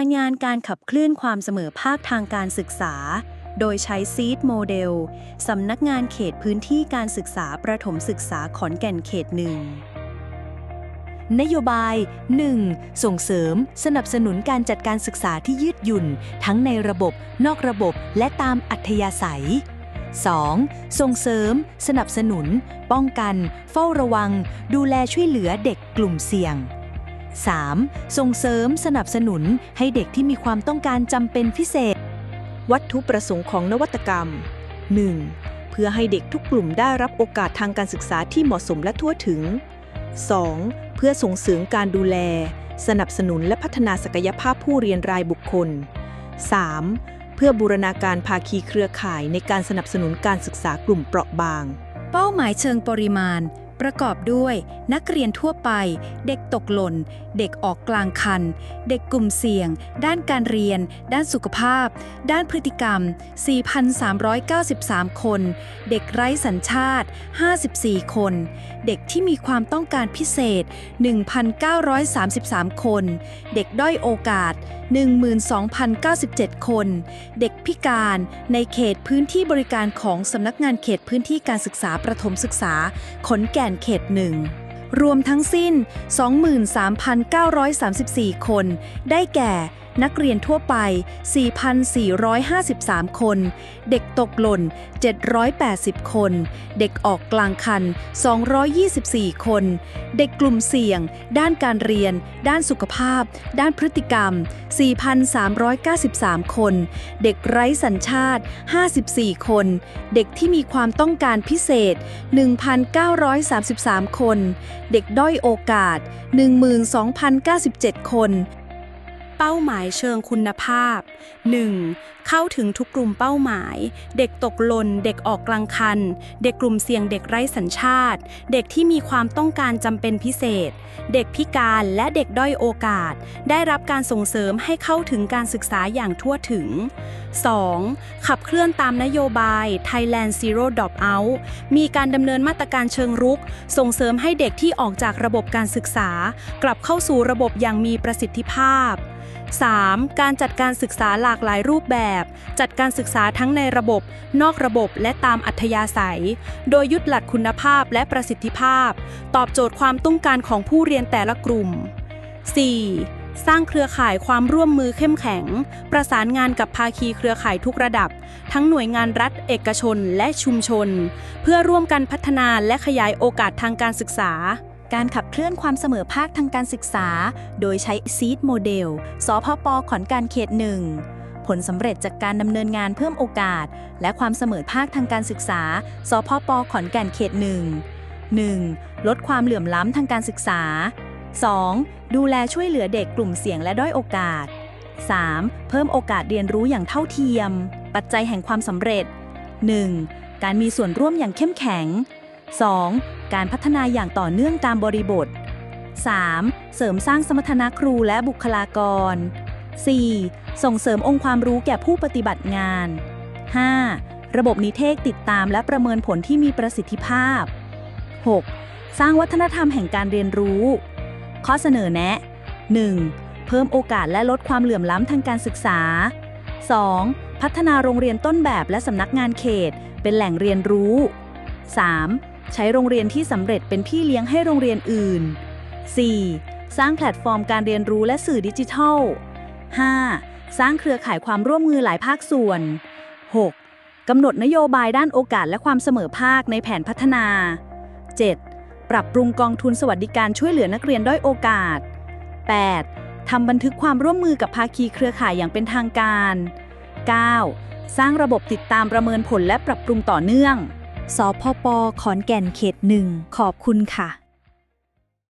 รายงานการขับเคลื่อนความเสมอภาคทางการศึกษา โดยใช้ซีดโมเดลสำนักงานเขตพื้นที่การศึกษาประถมศึกษาขอนแก่นเขตหนึ่งนโยบาย 1. ส่งเสริม สนับสนุนการจัดการศึกษาที่ยืดหยุ่น ทั้งในระบบ นอกระบบ และตามอัธยาศัย 2. ส่งเสริม สนับสนุน ป้องกัน เฝ้าระวัง ดูแลช่วยเหลือเด็กกลุ่มเสี่ยง 3. ส่งเสริมสนับสนุนให้เด็กที่มีความต้องการจำเป็นพิเศษ วัตถุประสงค์ของนวัตกรรม 1. เพื่อให้เด็กทุกกลุ่มได้รับโอกาสทางการศึกษาที่เหมาะสมและทั่วถึง 2. เพื่อส่งเสริมการดูแล สนับสนุนและพัฒนาศักยภาพผู้เรียนรายบุคคล 3. เพื่อบูรณาการภาคีเครือข่ายในการสนับสนุนการศึกษากลุ่มเปราะบาง เป้าหมายเชิงปริมาณ ประกอบด้วยนักเรียนทั่วไป เด็กตกหล่น เด็กออกกลางคัน เด็กกลุ่มเสี่ยง ด้านการเรียน ด้านสุขภาพ ด้านพฤติกรรม 4,393 คน เด็กไร้สัญชาติ 54 คน เด็กที่มีความต้องการพิเศษ 1,933 คน เด็กด้อยโอกาส 12,097 คน เด็กพิการในเขตพื้นที่บริการของสำนักงานเขตพื้นที่การศึกษาประถมศึกษา ขอนแก่นเขตหนึ่งรวมทั้งสิ้น 23,934 คน ได้แก่นักเรียนทั่วไป 4,453 คน เด็กตกหล่น 780 คน เด็กออกกลางคัน 224 คน เด็กกลุ่มเสี่ยง ด้านการเรียน ด้านสุขภาพ ด้านพฤติกรรม 4,393 คน เด็กไร้สัญชาติ 54 คน เด็กที่มีความต้องการพิเศษ 1,933 คน เด็กด้อยโอกาส 12,097 คน เป้าหมายเชิงคุณภาพ 1. เข้าถึงทุกกลุ่มเป้าหมาย เด็กตกหล่น เด็กออกกลางคัน เด็กกลุ่มเสี่ยงเด็กไร้สัญชาติ เด็กที่มีความต้องการจำเป็นพิเศษ เด็กพิการและเด็กด้อยโอกาส ได้รับการส่งเสริมให้เข้าถึงการศึกษาอย่างทั่วถึง 2. ขับเคลื่อนตามนโยบาย Thailand Zero Drop Out มีการดำเนินมาตรการเชิงรุก ส่งเสริมให้เด็กที่ออกจากระบบการศึกษา กลับเข้าสู่ระบบอย่างมีประสิทธิภาพ 3. การจัดการศึกษาหลากหลายรูปแบบ จัดการศึกษาทั้งในระบบ นอกระบบและตามอัธยาศัย โดยยึดหลักคุณภาพและประสิทธิภาพ ตอบโจทย์ความต้องการของผู้เรียนแต่ละกลุ่ม 4. สร้างเครือข่ายความร่วมมือเข้มแข็ง ประสานงานกับภาคีเครือข่ายทุกระดับ ทั้งหน่วยงานรัฐ เอกชน และชุมชน เพื่อร่วมกันพัฒนาและขยายโอกาสทางการศึกษา การขับเคลื่อนความเสมอภาคทางการศึกษา โดยใช้ซีดโมเดล สพปขอนแการเขตหนึ่งผลสำเร็จจากการดำเนินงานเพิ่มโอกาส และความเสมอภาคทางการศึกษา สพปขอนแก่นเขตหนึ่ง 1. ลดความเหลื่อมล้ำทางการศึกษา 2. ดูแลช่วยเหลือเด็กกลุ่มเสี่ยงและด้อยโอกาส 3. เพิ่มโอกาสเรียนรู้อย่างเท่าเทียม ปัจจัยแห่งความสำเร็จ 1. การมีส่วนร่วมอย่างเข้มแข็ง 2. การพัฒนาอย่างต่อเนื่องตามบริบท 3. เสริมสร้างสมรรถนะครูและบุคลากร 4. ส่งเสริมองค์ความรู้แก่ผู้ปฏิบัติงาน 5. ระบบนิเทศติดตามและประเมินผลที่มีประสิทธิภาพ 6. สร้างวัฒนธรรมแห่งการเรียนรู้ ข้อเสนอแนะ 1. เพิ่มโอกาสและลดความเหลื่อมล้ำทางการศึกษา 2. พัฒนาโรงเรียนต้นแบบและสำนักงานเขต เป็นแหล่งเรียนรู้ 3. ใช้โรงเรียนที่สำเร็จเป็นพี่เลี้ยงให้โรงเรียนอื่น 4. สร้างแพลตฟอร์มการเรียนรู้และสื่อดิจิทัล 5. สร้างเครือข่ายความร่วมมือหลายภาคส่วน 6. กำหนดนโยบายด้านโอกาสและความเสมอภาคในแผนพัฒนา 7. ปรับปรุงกองทุนสวัสดิการช่วยเหลือนักเรียนด้อยโอกาส 8. ทำบันทึกความร่วมมือกับภาคีเครือข่ายอย่างเป็นทางการ 9. สร้างระบบติดตามประเมินผลและปรับปรุงต่อเนื่อง สพปขอนแก่นเขตหนึ่งขอบคุณค่ะ